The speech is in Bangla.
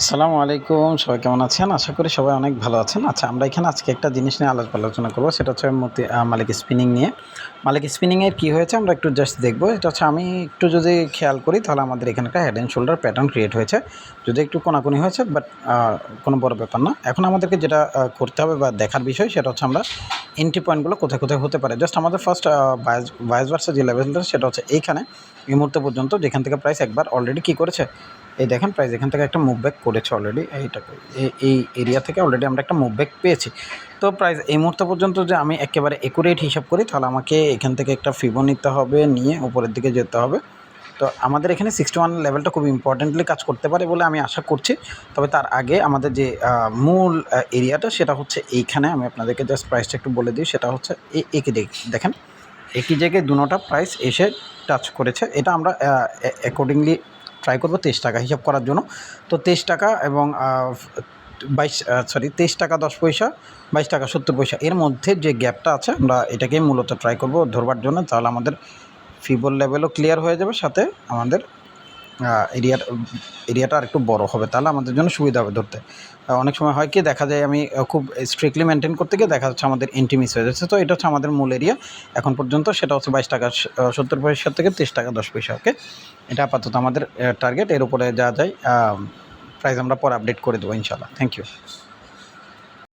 আসসালামু আলাইকুম, সবাই কেমন আছেন? আশা করি সবাই অনেক ভালো আছেন। আচ্ছা আমরা এখানে আজকে একটা জিনিস নিয়ে আলোচ- আলোচনা করব। সেটা হচ্ছে মতি মালিক স্পিনিং নিয়ে। মালিক স্পিনিংয়ের কী হয়েছে আমরা একটু জাস্ট দেখব। এটা হচ্ছে আমি একটু যদি খেয়াল করি, তাহলে আমাদের এখানে একটা head and shoulder pattern create হয়েছে। যদি একটু কোনাকুনি হয়েছে বাট কোনো বড় ব্যাপার না। এখন আমাদেরকে যেটা করতে হবে বা দেখার বিষয়, সেটা হচ্ছে আমরা এন্ট্রি পয়েন্টগুলো কোথায় কোথায় হতে পারে। জাস্ট আমাদের ফার্স্ট বায়াস ভার্সা যে লেভেলটা সেটা হচ্ছে এইখানে। এই মুহূর্ত পর্যন্ত যেখান থেকে প্রাইস একবার অলরেডি কী করেছে এই দেখেন প্রাইস, এখান থেকে একটা মুভ ব্যাক করেছে অলরেডি এইটা এই- এরিয়া থেকে অলরেডি আমরা একটা মুভ ব্যাক পেয়েছি। তো প্রাইস, এই মুহূর্ত পর্যন্ত যে আমি একেবারে একুরেট হিসাব করি, তাহলে আমাকে এখান থেকে একটা ফিবো নিতে হবে, নিয়ে উপরের দিকে যেতে হবে। তো আমাদের এখানে সিক্সটি ওয়ান লেভেলটা খুব ইম্পর্টেন্টলি কাজ করতে পারে বলে আমি আশা করছি। তবে তার আগে আমাদের যে মূল এরিয়াটা সেটা হচ্ছে এইখানে। আমি আপনাদেরকে জাস্ট প্রাইসটা একটু বলে দিই, সেটা হচ্ছে দিক। দেখেন একই জায়গায় দুটোটা প্রাইস এসে টাচ করেছে। এটা আমরা অ্যাকর্ডিংলি ট্রাই করব তেইশ টাকা হিসাব করার জন্য। তো তেইশ টাকা এবং বাইশ সরি তেইশ টাকা দশ পয়সা, বাইশ টাকা সত্তর পয়সা। এর মধ্যে যে গ্যাপটা আছে, আমরা এটাকেই মূলত ট্রাই করব ধরবার জন্য। তাহলে আমাদের ফিবল লেভেলও ক্লিয়ার হয়ে যাবে, সাথে আমাদের এরিয়ার এরিয়াটা আর একটু বড় হবে, তাহলে আমাদের জন্য সুবিধা হবে ধরতে। অনেক সময় হয় কি, দেখা যায় আমি খুব স্ট্রিক্টলি মেনটেন করতে গিয়ে দেখা যাচ্ছে আমাদের এন্ট্রি মিস হয়ে যাচ্ছে। তো এটা হচ্ছে আমাদের মূল এরিয়া এখন পর্যন্ত সেটা হচ্ছে বাইশ টাকা সত্তর পয়সা থেকে তিরিশ টাকা, দশ পয়সা ওকে এটা আপাতত আমাদের টার্গেট এর উপরে যা যায় প্রাইস আমরা পরে আপডেট করে দেবো ইনশাল্লাহ থ্যাংক ইউ